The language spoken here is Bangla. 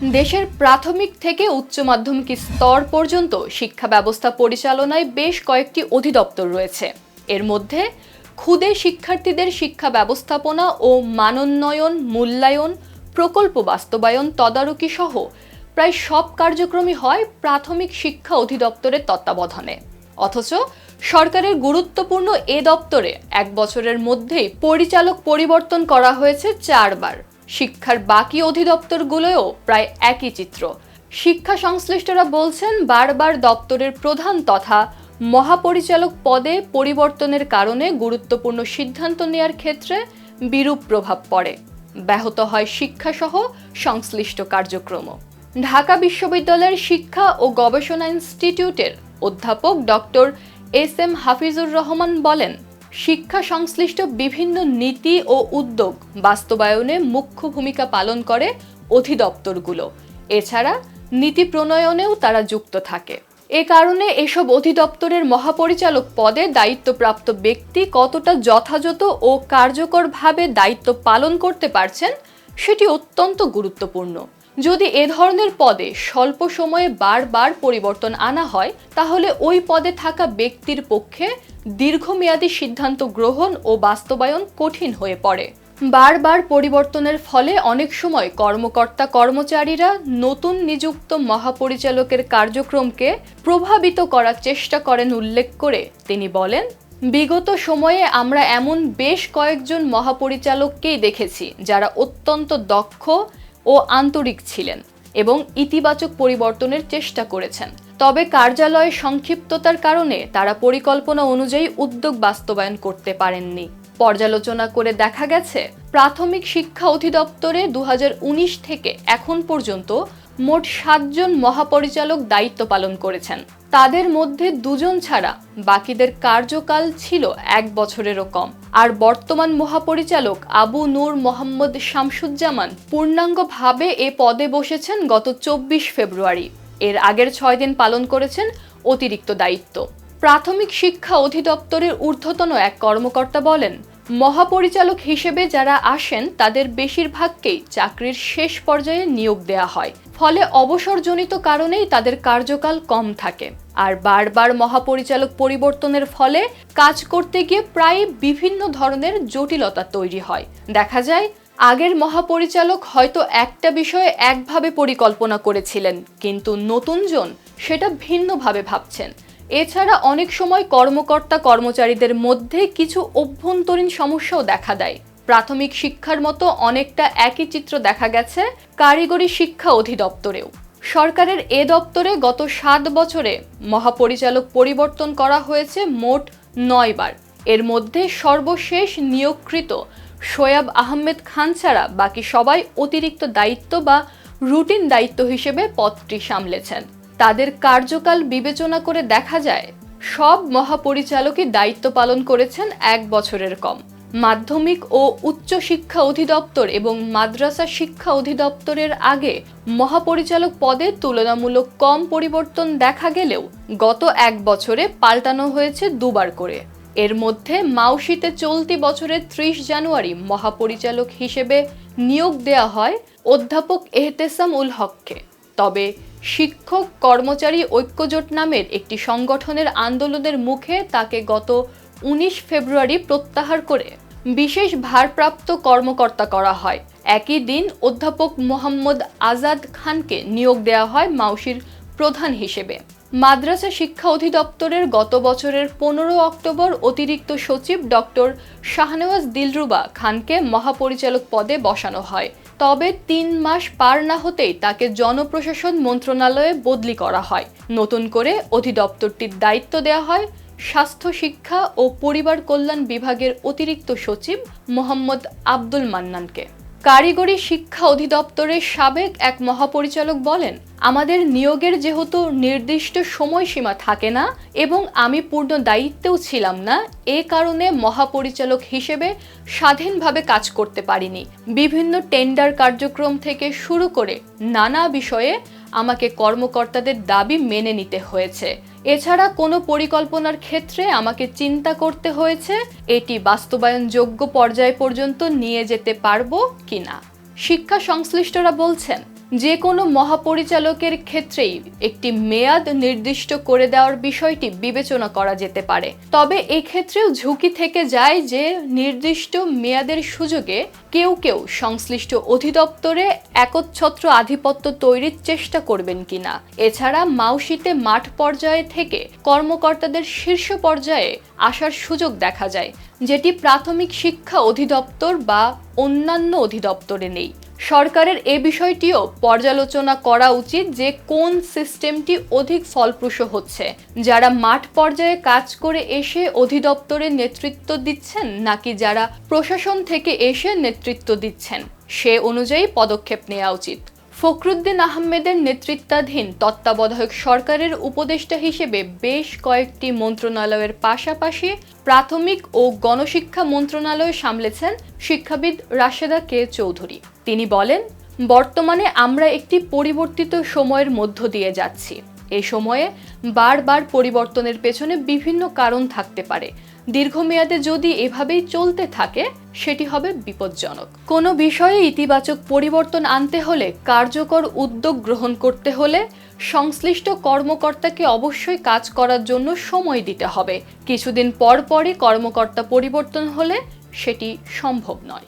দেশের প্রাথমিক থেকে উচ্চ মাধ্যমিক স্তর পর্যন্ত শিক্ষা ব্যবস্থা পরিচালনায় বেশ কয়েকটি অধিদপ্তর রয়েছে। এর মধ্যে ক্ষুদে শিক্ষার্থীদের শিক্ষা ব্যবস্থাপনা ও মানোন্নয়ন, মূল্যায়ন, প্রকল্প বাস্তবায়ন, তদারকি সহ প্রায় সব কার্যক্রমই হয় প্রাথমিক শিক্ষা অধিদপ্তরের তত্ত্বাবধানে। অথচ সরকারের গুরুত্বপূর্ণ এ দপ্তরে এক বছরের মধ্যেই পরিচালক পরিবর্তন করা হয়েছে চারবার। শিক্ষার বাকি অধিদপ্তরগুলোও প্রায় একই চিত্র। শিক্ষা সংশ্লিষ্টরা বলছেন, বারবার দপ্তরের প্রধান তথা মহাপরিচালক পদে পরিবর্তনের কারণে গুরুত্বপূর্ণ সিদ্ধান্ত নেয়ার ক্ষেত্রে বিরূপ প্রভাব পড়ে। ব্যাহত হয় শিক্ষাসহ সংশ্লিষ্ট কার্যক্রম ঢাকা বিশ্ববিদ্যালয়ের শিক্ষা ও গবেষণা ইনস্টিটিউটের অধ্যাপক doctor S M Hafizur Rahman বলেন শিক্ষা সংশ্লিষ্ট বিভিন্ন নীতি ও উদ্যোগ বাস্তবায়নে মুখ্য ভূমিকা পালন করে অধিদপ্তরগুলো। এছাড়া নীতি প্রণয়নেও তারা যুক্ত থাকে। এ কারণে এসব অধিদপ্তরের মহাপরিচালক পদে দায়িত্বপ্রাপ্ত ব্যক্তি কতটা যথাযথ ও কার্যকরভাবে দায়িত্ব পালন করতে পারছেন, সেটি অত্যন্ত গুরুত্বপূর্ণ। যদি এ ধরনের পদে স্বল্প সময়ে বারবার পরিবর্তন আনা হয়, তাহলে ওই পদে থাকা ব্যক্তির পক্ষে দীর্ঘমেয়াদী সিদ্ধান্ত গ্রহণ ও বাস্তবায়ন কঠিন হয়ে পড়ে। বারবার পরিবর্তনের ফলে অনেক সময় কর্মকর্তা কর্মচারীরা নতুন নিযুক্ত মহাপরিচালকের কার্যক্রমকে প্রভাবিত করার চেষ্টা করেন উল্লেখ করে তিনি বলেন, বিগত সময়ে আমরা এমন বেশ কয়েকজন মহাপরিচালককেই দেখেছি যারা অত্যন্ত দক্ষ ও আন্তরিক ছিলেন এবং ইতিবাচক পরিবর্তনের চেষ্টা করেছেন। তবে কার্যালয়ে সংক্ষিপ্ততার কারণে তারা পরিকল্পনা অনুযায়ী উদ্যোগ বাস্তবায়ন করতে পারেননি। পর্যালোচনা করে দেখা গেছে, প্রাথমিক শিক্ষা অধিদপ্তরে দু হাজার উনিশ থেকে এখন পর্যন্ত মোট সাতজন মহাপরিচালক দায়িত্ব পালন করেছেন। তাদের মধ্যে দুজন ছাড়া বাকিদের কার্যকাল ছিল এক বছরেরও কম। আর বর্তমান মহাপরিচালক আবু নূর মোহাম্মদ শামসুজ্জামান পূর্ণাঙ্গভাবে এ পদে বসেছেন গত চব্বিশ ফেব্রুয়ারি। এর আগের ছয় দিন পালন করেছেন অতিরিক্ত দায়িত্ব। প্রাথমিক শিক্ষা অধিদপ্তরের ঊর্ধ্বতন এক কর্মকর্তা বলেন, মহাপরিচালক হিসেবে যারা আসেন তাদের বেশিরভাগকেই চাকরির শেষ পর্যায়ে নিয়োগ দেয়া হয়। ফলে অবসরজনিত কারণেই তাদের কার্যকাল কম থাকে। আর বারবার মহাপরিচালক পরিবর্তনের ফলে কাজ করতে গিয়ে প্রায় বিভিন্ন ধরনের জটিলতা তৈরি হয়। দেখা যায়, আগের মহাপরিচালক হয়তো একটা বিষয়ে একভাবে পরিকল্পনা করেছিলেন, কিন্তু নতুনজন সেটা ভিন্নভাবে ভাবছেন। এছাড়া অনেক সময় কর্মকর্তা কর্মচারীদের মধ্যে কিছু অভ্যন্তরীণ সমস্যাও দেখা দেয়। প্রাথমিক শিক্ষার মতো অনেকটা একই চিত্র দেখা গেছে কারিগরি শিক্ষা অধিদপ্তরেও। সরকারের এ দপ্তরে গত সাত বছরে মহাপরিচালক পরিবর্তন করা হয়েছে মোট নয়বার এর মধ্যে সর্বশেষ নিয়োগকৃত শোয়াব আহমেদ খান ছাড়া বাকি সবাই অতিরিক্ত দায়িত্ব বা রুটিন দায়িত্ব হিসেবে পদটি সামলেছেন। তাদের কার্যকাল বিবেচনা করে দেখা যায়, সব মহাপরিচালকই দায়িত্ব পালন করেছেন এক বছরের কম। মাধ্যমিক ও উচ্চ শিক্ষা অধিদপ্তর এবং মাদ্রাসা শিক্ষা অধিদপ্তরের আগে মহাপরিচালক পদে তুলনামূলক কম পরিবর্তন দেখা গেলেও গত এক বছরে পাল্টানো হয়েছে দুবার করে। এর মধ্যে মাউশিতে চলতি বছরের ত্রিশ জানুয়ারি মহাপরিচালক হিসেবে নিয়োগ দেয়া হয় অধ্যাপক এহতেসাম উল হককে। তবে শিক্ষক কর্মচারী ঐক্যজোট নামের একটি সংগঠনের আন্দোলনের মুখে তাকে গত উনিশ ফেব্রুয়ারি প্রত্যাহার করে বিশেষ ভারপ্রাপ্ত কর্মকর্তা করা হয়। একই দিন অধ্যাপক মোহাম্মদ আজাদ খানকে নিয়োগ দেওয়া হয় মাউসির প্রধান হিসেবে। মাদ্রাসা শিক্ষা অধিদপ্তরের গত বছরের পনেরো অক্টোবর অতিরিক্ত সচিব ডক্টর শাহনওয়াজ দিলরুবা খানকে মহাপরিচালক পদে বসানো হয়। তবে তিন মাস পার না হতেই তাকে জনপ্রশাসন মন্ত্রণালয়ে বদলি করা হয়। নতুন করে অধিদপ্তরটির দায়িত্ব দেওয়া হয় স্বাস্থ্য শিক্ষা ও পরিবার কল্যাণ বিভাগের অতিরিক্ত সচিব মোহাম্মদ আব্দুল মান্নানকে। কারিগরি শিক্ষা অধিদপ্তরের সাবেক এক মহাপরিচালক বলেন, আমাদের নিয়োগের যেহেতু নির্দিষ্ট সময়সীমা থাকে না এবং আমি পূর্ণ দায়িত্বেও ছিলাম না, এ কারণে মহাপরিচালক হিসেবে স্বাধীনভাবে কাজ করতে পারিনি। বিভিন্ন টেন্ডার কার্যক্রম থেকে শুরু করে নানা বিষয়ে আমাকে কর্মকর্তাদের দাবি মেনে নিতে হয়েছে। এছাড়া কোনো পরিকল্পনার ক্ষেত্রে আমাকে চিন্তা করতে হয়েছে, এটি বাস্তবায়নযোগ্য পর্যায় পর্যন্ত নিয়ে যেতে পারব কিনা। শিক্ষা সংশ্লিষ্টরা বলছেন যে কোনো মহাপরিচালকের ক্ষেত্রেই একটি মেয়াদ নির্দিষ্ট করে দেওয়ার বিষয়টি বিবেচনা করা যেতে পারে। তবে এক্ষেত্রেও ঝুঁকি থেকে যায় যে নির্দিষ্ট মেয়াদের সুযোগে কেউ কেউ সংশ্লিষ্ট অধিদপ্তরে একচ্ছত্র আধিপত্য তৈরির চেষ্টা করবেন কিনা। এছাড়া মাউসিতে মাঠ পর্যায়ে থেকে কর্মকর্তাদের শীর্ষ পর্যায়ে আসার সুযোগ দেখা যায়, যেটি প্রাথমিক শিক্ষা অধিদপ্তর বা অন্যান্য অধিদপ্তরে নেই। সরকারের এ বিষয়টিও পর্যালোচনা করা উচিত যে কোন সিস্টেমটি অধিক ফলপ্রসূ হচ্ছে। যারা মাঠ পর্যায়ে কাজ করে এসে অধিদপ্তরে নেতৃত্ব দিচ্ছেন নাকি যারা প্রশাসন থেকে এসে নেতৃত্ব দিচ্ছেন, সে অনুযায়ী পদক্ষেপ নেওয়া উচিত। ফখরুদ্দিন আহমেদের নেতৃত্বাধীন তত্ত্বাবধায়ক সরকারের উপদেষ্টা হিসেবে বেশ কয়েকটি মন্ত্রণালয়ের পাশাপাশি প্রাথমিক ও গণশিক্ষা মন্ত্রণালয় সামলেছেন শিক্ষাবিদ রাশেদা কে চৌধুরী। তিনি বলেন, বর্তমানে আমরা একটি পরিবর্তিত সময়ের মধ্য দিয়ে যাচ্ছি। এ সময়ে বারবার পরিবর্তনের পেছনে বিভিন্ন কারণ থাকতে পারে। দীর্ঘমেয়াদে যদি এভাবেই চলতে থাকে, সেটি হবে বিপজ্জনক। কোনো বিষয়ে ইতিবাচক পরিবর্তন আনতে হলে কার্যকর উদ্যোগ গ্রহণ করতে হলে সংশ্লিষ্ট কর্মকর্তাকে অবশ্যই কাজ করার জন্য সময় দিতে হবে। কিছুদিন পর পরই কর্মকর্তা পরিবর্তন হলে সেটি সম্ভব নয়।